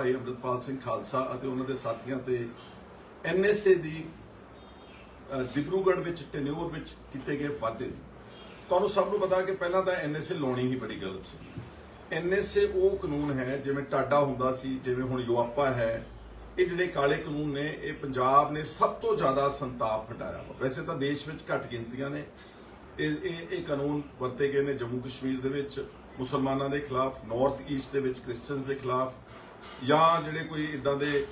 ਭਾਈ ਅੰਮ੍ਰਿਤਪਾਲ ਸਿੰਘ ਖਾਲਸਾ ਅਤੇ ਉਹਨਾਂ ਦੇ ਸਾਥੀਆਂ ਤੇ ਐਨਐਸਏ ਦੀ ਅ, ਡਿਬਰੂਗੜ੍ਹ ਵਿੱਚ ਟੈਨਿਓਰ ਵਿੱਚ ਕੀਤੇ ਗਏ ਵਾਅਦੇ ਦੀ। ਤੁਹਾਨੂੰ ਸਭ ਨੂੰ ਪਤਾ ਕਿ ਪਹਿਲਾਂ ਤਾਂ ਐਨਐਸਏ ਲਾਉਣੀ ਹੀ ਬੜੀ ਗਲਤ ਸੀ। ਐਨਐਸਏ ਉਹ ਕਾਨੂੰਨ ਹੈ ਜਿਵੇਂ ਟਾਡਾ ਹੁੰਦਾ ਸੀ ਜਿਵੇਂ ਹੁਣ ਯੂਆਪਾ ਹੈ ਇਹ ਜਿਹੜੇ ਕਾਲੇ ਕਾਨੂੰਨ ਨੇ ਇਹ ਪੰਜਾਬ ਨੇ ਸਭ ਤੋਂ ਜ਼ਿਆਦਾ ਸੰਤਾਪ ਹਟਾਇਆ ਵਾ। ਵੈਸੇ ਤਾਂ ਦੇਸ਼ ਵਿੱਚ ਘੱਟ ਗਿਣਤੀਆਂ ਨੇ। ਇਹ ਇਹ ਇਹ ਕਾਨੂੰਨ ਵਰਤੇ ਗਏ ਨੇ ਜੰਮੂ ਕਸ਼ਮੀਰ ਦੇ ਵਿੱਚ ਮੁਸਲਮਾਨਾਂ ਦੇ ਖਿਲਾਫ ਨਾਰਥ ਈਸਟ ਦੇ ਵਿੱਚ ਕ੍ਰਿਸਚੀਅਨਸ ਦੇ ਖਿਲਾਫ ਜਾਂ ਜਿਹੜੇ ਕੋਈ ਇਦਾਂ ਦੇ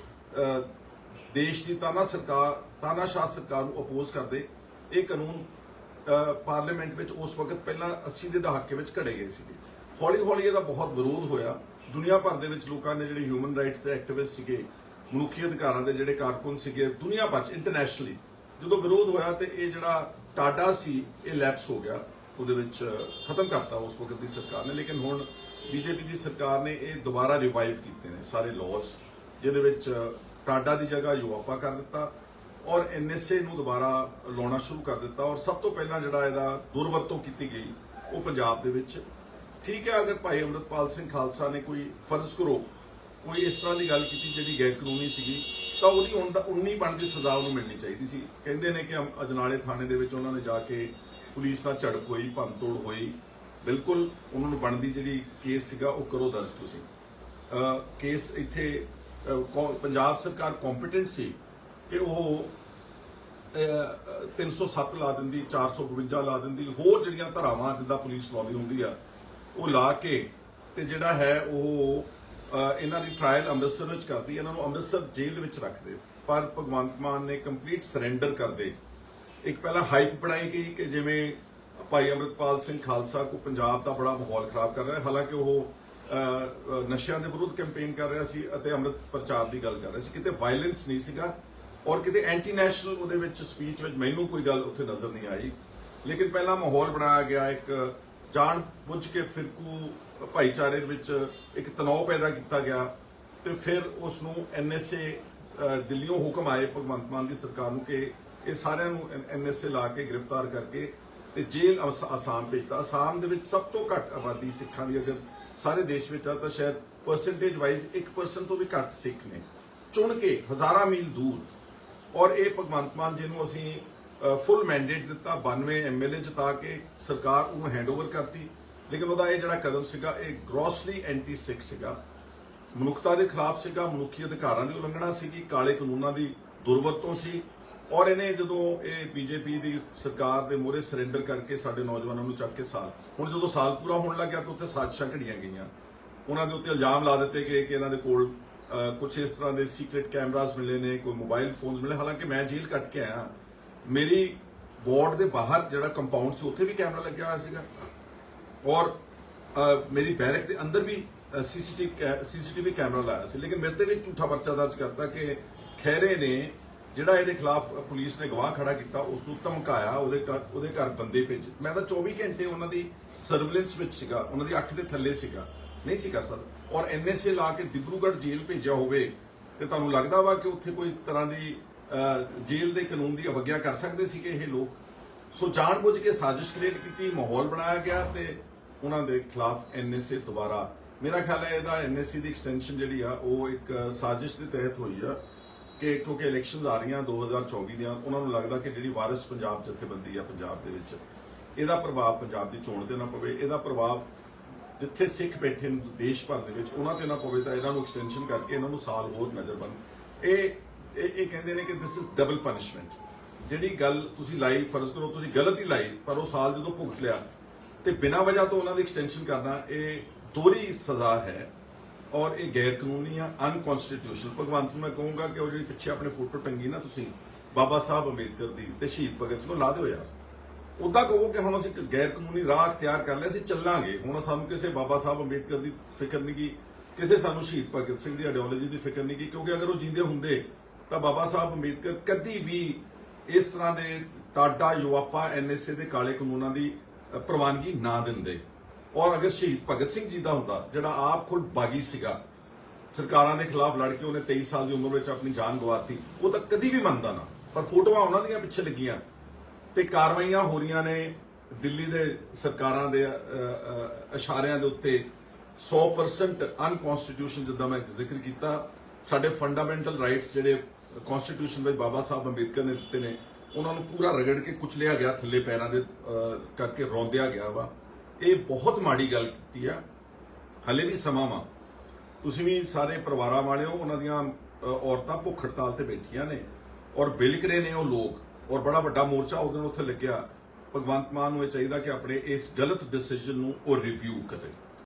ਦੇਸ਼ ਦੀ ਤਾਨਾ ਸਰਕਾਰ ਤਾਨਾਸ਼ਾਹ ਸਰਕਾਰ ਨੂੰ ਅਪੋਜ਼ ਕਰਦੇ, ਇਹ ਕਾਨੂੰਨ ਪਾਰਲੀਮੈਂਟ ਵਿੱਚ ਉਸ ਵਕਤ ਪਹਿਲਾਂ 80 ਦੇ ਦਹਾਕੇ ਵਿੱਚ ਘੜੇ ਗਏ ਸੀਗੇ। ਹੌਲੀ ਹੌਲੀ ਇਹਦਾ ਬਹੁਤ ਵਿਰੋਧ ਹੋਇਆ। ਦੁਨੀਆ ਭਰ ਦੇ ਵਿੱਚ ਲੋਕਾਂ ਨੇ ਜਿਹੜੇ ਹਿਊਮਨ ਰਾਈਟਸ ਦੇ ਐਕਟਿਵਿਸਟ ਸੀਗੇ, ਮਨੁੱਖੀ ਅਧਿਕਾਰਾਂ ਦੇ ਜਿਹੜੇ ਕਾਰਕੁਨ ਸੀਗੇ, ਦੁਨੀਆ ਭਰ ਚ ਇੰਟਰਨੈਸ਼ਨਲੀ ਜਦੋਂ ਵਿਰੋਧ ਹੋਇਆ ਤੇ ਇਹ ਜਿਹੜਾ ਟਾਡਾ ਸੀ, ਇਹ ਲੈਪਸ ਹੋ ਗਿਆ। ਉਹਦੇ ਵਿੱਚ ਖਤਮ ਕਰਤਾ ਉਸ ਵਕਤ ਦੀ ਸਰਕਾਰ ਨੇ, ਲੇਕਿਨ ਹੁਣ ਬੀਜੇਪੀ ਦੀ ਸਰਕਾਰ ਨੇ ਇਹ ਦੁਬਾਰਾ ਰਿਵਾਈਵ ਕੀਤੇ ਨੇ ਸਾਰੇ ਲਾਜ਼ ਜਿਹਦੇ ਵਿੱਚ ਟਾਡਾ ਦੀ ਜਗ੍ਹਾ ਯੂਆਪਾ ਕਰ ਦਿੱਤਾ ਔਰ ਐਨਐਸਏ ਨੂੰ ਦੁਬਾਰਾ ਲਾਉਣਾ ਸ਼ੁਰੂ ਕਰ ਦਿੱਤਾ ਔਰ ਸਭ ਤੋਂ ਪਹਿਲਾਂ ਜਿਹੜਾ ਇਹਦਾ ਦੁਰਵਰਤੋਂ ਕੀਤੀ ਗਈ, ਉਹ ਪੰਜਾਬ ਦੇ ਵਿੱਚ। ਠੀਕ ਹੈ, ਅਗਰ ਭਾਈ ਅੰਮ੍ਰਿਤਪਾਲ ਸਿੰਘ ਖਾਲਸਾ ਨੇ ਕੋਈ ਫਰਜ਼ ਕਰੋ, ਕੋਈ ਇਸ ਤਰ੍ਹਾਂ ਦੀ ਗੱਲ ਕੀਤੀ ਜਿਹੜੀ ਗੈਰ ਕਾਨੂੰਨੀ ਸੀਗੀ, ਤਾਂ ਉਹਦੀ ਹੁਣ ਦਾ 19 ਬਣਦੀ ਸਜ਼ਾ ਉਹਨੂੰ ਮਿਲਣੀ ਚਾਹੀਦੀ ਸੀ। ਕਹਿੰਦੇ ਨੇ ਕਿ ਅਜਨਾਲੇ ਥਾਣੇ ਦੇ ਵਿੱਚ ਉਹਨਾਂ ਨੇ ਜਾ ਕੇ ਪੁਲਿਸ ਨਾਲ ਝੜਪ ਹੋਈ ਭੰਨਤੋੜ ਹੋਈ ਬਿਲਕੁਲ ਉਹਨਾਂ ਨੂੰ ਬਣਦੀ ਜਿਹੜੀ ਕੇਸ ਸੀਗਾ ਉਹ ਕਰੋ ਦਰਜ ਤੁਸੀਂ। ਕੇਸ ਇੱਥੇ ਪੰਜਾਬ ਸਰਕਾਰ ਕੰਪੀਟੈਂਟ ਸੀ ਕਿ ਉਹ ਅਹ, 307 ਲਾ ਦਿੰਦੀ 452 ਲਾ ਦਿੰਦੀ ਹੋਰ ਜਿਹੜੀਆਂ ਧਰਾਵਾਂ ਜਿੱਦਾਂ ਪੁਲਿਸ ਲਾਉਂਦੀ ਹੁੰਦੀ ਆ ਉਹ ਲਾ ਕੇ ਤੇ ਜਿਹੜਾ ਹੈ ਉਹ ਇਹਨਾਂ ਦੀ ਟ੍ਰਾਇਲ ਅੰਮ੍ਰਿਤਸਰ ਵਿੱਚ ਕਰਦੀ ਇਹਨਾਂ ਨੂੰ ਅੰਮ੍ਰਿਤਸਰ ਜੇਲ੍ਹ ਵਿੱਚ ਰੱਖਦੇ ਪਰ ਭਗਵੰਤ ਮਾਨ ਨੇ ਕੰਪਲੀਟ ਸਰੈਂਡਰ ਕਰਦੇ ਇੱਕ ਪਹਿਲਾਂ ਹਾਈਪ ਬਣਾਈ ਗਈ ਕਿ ਜਿਵੇਂ ਭਾਈ ਅੰਮ੍ਰਿਤਪਾਲ ਸਿੰਘ ਖਾਲਸਾ ਕੋ ਪੰਜਾਬ ਦਾ ਬੜਾ ਮਾਹੌਲ ਖਰਾਬ ਕਰ ਰਿਹਾ ਹੈ। ਹਾਲਾਂਕਿ ਉਹ ਨਸ਼ਿਆਂ ਦੇ ਵਿਰੁੱਧ ਕੈਂਪੇਨ ਕਰ ਰਿਹਾ ਸੀ ਅਤੇ ਅੰਮ੍ਰਿਤ ਪ੍ਰਚਾਰ ਦੀ ਗੱਲ ਕਰ ਰਿਹਾ ਸੀ ਕਿਤੇ ਵਾਇਲੈਂਸ ਨਹੀਂ ਸੀਗਾ ਔਰ ਕਿਤੇ ਐਂਟੀ ਨੈਸ਼ਨਲ ਉਹਦੇ ਵਿੱਚ ਸਪੀਚ ਵਿੱਚ ਮੈਨੂੰ ਕੋਈ ਗੱਲ ਉੱਥੇ ਨਜ਼ਰ ਨਹੀਂ ਆਈ ਲੇਕਿਨ ਪਹਿਲਾਂ ਮਾਹੌਲ ਬਣਾਇਆ ਗਿਆ ਇੱਕ ਜਾਣ ਬੁੱਝ ਕੇ ਫਿਰਕੂ ਭਾਈਚਾਰੇ ਵਿੱਚ ਇੱਕ ਤਣਾਅ ਪੈਦਾ ਕੀਤਾ ਗਿਆ ਤੇ ਫਿਰ ਉਸ ਨੂੰ ਐਨਐਸਏ ਦਿੱਲੀੋਂ ਹੁਕਮ ਆਏ ਭਗਵੰਤ ਮਾਨ ਦੀ ਸਰਕਾਰ ਨੂੰ ਕਿ ਇਹ ਸਾਰਿਆਂ ਨੂੰ ਐਨਐਸਏ ਲਾ ਕੇ ਗ੍ਰਿਫਤਾਰ ਕਰਕੇ ਤੇ ਜੇਲ੍ਹ ਅਸ- ਆਸਾਮ ਭੇਜਤਾ। ਆਸਾਮ ਦੇ ਵਿੱਚ ਸਭ ਤੋਂ ਘੱਟ ਆਬਾਦੀ ਸਿੱਖਾਂ ਦੀ ਅਗਰ ਸਾਰੇ ਦੇਸ਼ ਵਿੱਚ ਆ ਤਾਂ ਸ਼ਾਇਦ ਪਰਸੈਂਟੇਜ ਵਾਈਜ਼ 1% ਤੋਂ ਵੀ ਘੱਟ ਸਿੱਖ ਨੇ। ਚੁਣ ਕੇ ਹਜ਼ਾਰਾਂ ਮੀਲ ਦੂਰ। ਔਰ ਇਹ ਭਗਵੰਤ ਮਾਨ ਜੀ ਨੂੰ ਅਸੀਂ ਫੁੱਲ ਮੈਂਡੇਟ ਦਿੱਤਾ 92 ਐਮਐਲਏ ਜਿਤਾ ਕੇ ਸਰਕਾਰ ਉਹਨੂੰ ਹੈਂਡਓਵਰ ਕਰਤੀ। ਲੇਕਿਨ ਉਹਦਾ ਇਹ ਜਿਹੜਾ ਕਦਮ ਸੀਗਾ, ਇਹ ਗ੍ਰੋਸਲੀ ਐਂਟੀ ਸਿੱਖ ਸੀਗਾ। ਮਨੁੱਖਤਾ ਦੇ ਖਿਲਾਫ ਸੀਗਾ, ਮਨੁੱਖੀ ਅਧਿਕਾਰਾਂ ਦੀ ਉਲੰਘਣਾ ਸੀਗੀ, ਕਾਲੇ ਕਾਨੂੰਨਾਂ ਦੀ ਦੁਰਵਰਤੋਂ ਸੀ। ਔਰ ਇਹਨੇ ਜਦੋਂ ਇਹ ਬੀਜੇਪੀ ਦੀ ਸਰਕਾਰ ਦੇ ਮੂਹਰੇ ਸਰੈਂਡਰ ਕਰਕੇ ਸਾਡੇ ਨੌਜਵਾਨਾਂ ਨੂੰ ਚੱਕ ਕੇ ਸਾਲ, ਹੁਣ ਜਦੋਂ ਸਾਲ ਪੂਰਾ ਹੋਣ ਲੱਗਿਆ ਤਾਂ ਉੱਥੇ ਸਾਜ਼ਿਸ਼ਾਂ ਘੜੀਆਂ ਗਈਆਂ। ਉਹਨਾਂ ਦੇ ਉੱਤੇ ਇਲਜ਼ਾਮ ਲਾ ਦਿੱਤੇ ਗਏ ਕਿ ਇਹਨਾਂ ਦੇ ਕੋਲ ਕੁਝ ਇਸ ਤਰ੍ਹਾਂ ਦੇ ਸੀਕ੍ਰੀਟ ਕੈਮਰਾਜ਼ ਮਿਲੇ ਨੇ, ਕੋਈ ਮੋਬਾਈਲ ਫੋਨਸ ਮਿਲੇ ਹਾਲਾਂਕਿ ਮੈਂ ਜੇਲ੍ਹ ਕੱਟ ਕੇ ਆਇਆ ਮੇਰੀ ਵਾਰਡ ਦੇ ਬਾਹਰ ਜਿਹੜਾ ਕੰਪਾਊਂਡ ਸੀ, ਉੱਥੇ ਵੀ ਕੈਮਰਾ ਲੱਗਿਆ ਹੋਇਆ ਸੀਗਾ। ਔਰ ਮੇਰੀ ਬੈਰਕ ਦੇ ਅੰਦਰ ਵੀ ਸੀਸੀਟੀਵੀ ਸੀਸੀਟੀਵੀ ਕੈਮਰਾ ਲਾਇਆ ਸੀ। ਲੇਕਿਨ ਮੇਰੇ ਤੇ ਵੀ ਝੂਠਾ ਪਰਚਾ ਦਰਜ ਕਰਤਾ ਕਿ ਖੈਰੇ ਨੇ ਜਿਹੜਾ ਇਹਦੇ ਖਿਲਾਫ ਪੁਲਿਸ ਨੇ ਗਵਾਹ ਖੜਾ ਕੀਤਾ ਉਸ ਨੂੰ ਧਮਕਾਇਆ ਉਹਦੇ ਘਰ ਉਹਦੇ ਘਰ ਬੰਦੇ ਭੇਜੇ। ਮੈਂ ਤਾਂ 24 ਘੰਟੇ ਉਹਨਾਂ ਦੀ ਸਰਵੇਲੈਂਸ ਵਿੱਚ ਸੀਗਾ ਉਹਨਾਂ ਦੀ ਅੱਖ ਦੇ ਥੱਲੇ ਸੀਗਾ। ਨਹੀਂ ਸੀ ਕਰ ਸਕਦਾ ਔਰ ਐਨਐਸਏ ਲਾ ਕੇ ਡਿਬਰੂਗੜ੍ਹ ਜੇਲ੍ਹ ਭੇਜਿਆ ਹੋਵੇ ਤੇ ਤੁਹਾਨੂੰ ਲੱਗਦਾ ਵਾ ਕਿ ਉੱਥੇ ਕੋਈ ਤਰ੍ਹਾਂ ਦੀ ਅ, ਜੇਲ੍ਹ ਦੇ ਕਾਨੂੰਨ ਦੀ ਅਵਗਿਆ ਕਰ ਸਕਦੇ ਸੀਗੇ ਇਹ ਲੋਕ? ਸੋ ਜਾਣਬੁੱਝ ਕੇ ਸਾਜ਼ਿਸ਼ ਕ੍ਰੀਏਟ ਕੀਤੀ ਮਾਹੌਲ ਬਣਾਇਆ ਗਿਆ ਤੇ ਉਹਨਾਂ ਦੇ ਖਿਲਾਫ ਐਨਐਸਏ ਦੁਬਾਰਾ ਮੇਰਾ ਖਿਆਲ ਹੈ ਇਹਦਾ ਐਨਐਸਏ ਦੀ ਐਕਸਟੈਂਸ਼ਨ ਜਿਹੜੀ ਆ ਉਹ ਇੱਕ ਸਾਜ਼ਿਸ਼ ਦੇ ਤਹਿਤ ਹੋਈ ਆ। ਕਿ ਕਿਉਂਕਿ ਇਲੈਕਸ਼ਨਸ ਆ ਰਹੀਆਂ 2024 ਦੀਆਂ, ਉਹਨਾਂ ਨੂੰ ਲੱਗਦਾ ਕਿ ਜਿਹੜੀ ਵਾਰਿਸ ਪੰਜਾਬ ਜਥੇਬੰਦੀ ਆ ਪੰਜਾਬ ਦੇ ਵਿੱਚ, ਇਹਦਾ ਪ੍ਰਭਾਵ ਪੰਜਾਬ ਦੀ ਚੋਣ ਤੇ ਨਾ ਪਵੇ, ਇਹਦਾ ਪ੍ਰਭਾਵ ਜਿੱਥੇ ਸਿੱਖ ਬੈਠੇ ਨੇ ਦੇਸ਼ ਭਰ ਦੇ ਵਿੱਚ, ਉਹਨਾਂ ਤੇ ਨਾ ਪਵੇ ਤਾਂ ਇਹਨਾਂ ਨੂੰ ਐਕਸਟੈਂਸ਼ਨ ਕਰਕੇ ਇਹਨਾਂ ਨੂੰ ਸਾਲ ਹੋਰ ਨਜ਼ਰਬੰਦ ਇਹ ਇਹ ਇਹ ਕਹਿੰਦੇ ਨੇ ਕਿ ਦਿਸ ਇਜ਼ ਡਬਲ ਪਨਿਸ਼ਮੈਂਟ ਜਿਹੜੀ ਗੱਲ ਤੁਸੀਂ ਲਾਈ, ਫਰਜ਼ ਕਰੋ, ਤੁਸੀਂ ਗਲਤ ਹੀ ਲਾਈ, ਪਰ ਉਹ ਸਾਲ ਜਦੋਂ ਭੁਗਤ ਲਿਆ, ਤੇ ਬਿਨਾਂ ਵਜ੍ਹਾ ਤੋਂ ਉਹਨਾਂ ਦੀ ਐਕਸਟੈਂਸ਼ਨ ਕਰਨਾ, ਇਹ ਦੋਹਰੀ ਸਜ਼ਾ ਹੈ। ਔਰ ਇਹ ਗੈਰ ਕਾਨੂੰਨੀ ਆ ਅਨਕਨਸਟੀਟਿਊਸ਼ਨਲ ਭਗਵੰਤ ਨੂੰ ਮੈਂ ਕਹੂੰਗਾ ਕਿ ਉਹ ਜਿਹੜੀ ਪਿੱਛੇ ਆਪਣੇ ਫੋਟੋ ਟੰਗੀ ਨਾ ਤੁਸੀਂ, ਬਾਬਾ ਸਾਹਿਬ ਅੰਬੇਦਕਰ ਦੀ ਤੇ ਸ਼ਹੀਦ ਭਗਤ ਸਿੰਘ ਨੂੰ ਲਾ ਦਿਓ ਯਾਰ। ਉਦਾਂ ਕਹੋ ਕਿ ਹੁਣ ਅਸੀਂ ਗੈਰ ਕਾਨੂੰਨੀ ਰਾਹ ਅਖਤਿਆਰ ਕਰ ਲਿਆ, ਅਸੀਂ ਚੱਲਾਂਗੇ। ਹੁਣ ਸਾਨੂੰ ਕਿਸੇ ਬਾਬਾ ਸਾਹਿਬ ਅੰਬੇਦਕਰ ਦੀ ਫਿਕਰ ਨਹੀਂ ਗੀ, ਕਿਸੇ ਸਾਨੂੰ ਸ਼ਹੀਦ ਭਗਤ ਸਿੰਘ ਦੀ ਆਈਡੀਓਲੋਜੀ ਦੀ ਫਿਕਰ ਨਹੀਂ ਗੀ, ਕਿਉਂਕਿ ਅਗਰ ਉਹ ਜਿੰਦੇ ਹੁੰਦੇ, ਤਾਂ ਬਾਬਾ ਸਾਹਿਬ ਅੰਬੇਦਕਰ ਕਦੀ ਵੀ ਇਸ ਤਰ੍ਹਾਂ ਦੇ ਟਾਡਾ ਯੂਆਪਾ ਐਨਐਸਏ ਦੇ ਕਾਲੇ ਕਾਨੂੰਨਾਂ ਦੀ ਪ੍ਰਵਾਨਗੀ ਨਾ ਦਿੰਦੇ। ਔਰ ਅਗਰ ਸ਼ਹੀਦ ਭਗਤ ਸਿੰਘ ਜੀ ਦਾ ਹੁੰਦਾ, ਜਿਹੜਾ ਆਪ ਖੁਦ ਬਾਗੀ ਸੀਗਾ, ਸਰਕਾਰਾਂ ਦੇ ਖਿਲਾਫ ਲੜ ਕੇ ਉਹਨੇ 23 ਸਾਲ ਦੀ ਉਮਰ ਵਿੱਚ ਆਪਣੀ ਜਾਨ ਗਵਾਤੀ, ਉਹ ਤਾਂ ਕਦੀ ਵੀ ਮੰਨਦਾ ਨਾ। ਪਰ ਫੋਟੋਆਂ ਉਹਨਾਂ ਦੀਆਂ ਪਿੱਛੇ ਲੱਗੀਆਂ ਤੇ ਕਾਰਵਾਈਆਂ ਹੋ ਰਹੀਆਂ ਨੇ ਦਿੱਲੀ ਦੇ ਸਰਕਾਰਾਂ ਦੇ ਇਸ਼ਾਰਿਆਂ ਦੇ ਉੱਤੇ। 100% ਅਨਕਨਸਟੀਟਿਊਸ਼ਨ ਜਿੱਦਾਂ ਮੈਂ ਜ਼ਿਕਰ ਕੀਤਾ, ਸਾਡੇ ਫੰਡਾਮੈਂਟਲ ਰਾਈਟਸ ਜਿਹੜੇ ਕਨਸਟੀਟਿਊਸ਼ਨ ਵਿੱਚ ਬਾਬਾ ਸਾਹਿਬ ਅੰਬੇਦਕਰ ਨੇ ਦਿੱਤੇ ਨੇ, ਉਹਨਾਂ ਨੂੰ ਪੂਰਾ ਰਗੜ ਕੇ ਕੁਚਲਿਆ ਗਿਆ, ਥੱਲੇ ਪੈਰਾਂ ਦੇ ਕਰਕੇ ਰੋਂਦਿਆ ਗਿਆ ਵਾ। ਇਹ ਬਹੁਤ ਮਾੜੀ ਗੱਲ ਕੀਤੀ ਆ। ਹਲੇ ਵੀ ਸਮਾਂ ਵਾ। ਤੁਸੀਂ ਵੀ ਸਾਰੇ ਪਰਿਵਾਰਾਂ ਵਾਲਿਓ, ਉਹਨਾਂ ਦੀਆਂ ਔਰਤਾਂ ਭੁੱਖ ਹੜਤਾਲ ਤੇ ਬੈਠੀਆਂ ਨੇ ਔਰ ਬਿਲਕ ਰਹੇ ਨੇ ਉਹ ਲੋਕ ਔਰ ਬੜਾ ਵੱਡਾ ਮੋਰਚਾ ਉਹ ਦਿਨ ਉੱਥੇ ਲੱਗਿਆ। ਭਗਵੰਤ ਮਾਨ ਨੂੰ ਇਹ ਚਾਹੀਦਾ ਕਿ ਆਪਣੇ ਇਸ ਗਲਤ ਡਿਸੀਜਨ ਨੂੰ ਉਹ ਰਿਵਿਊ ਕਰੇ।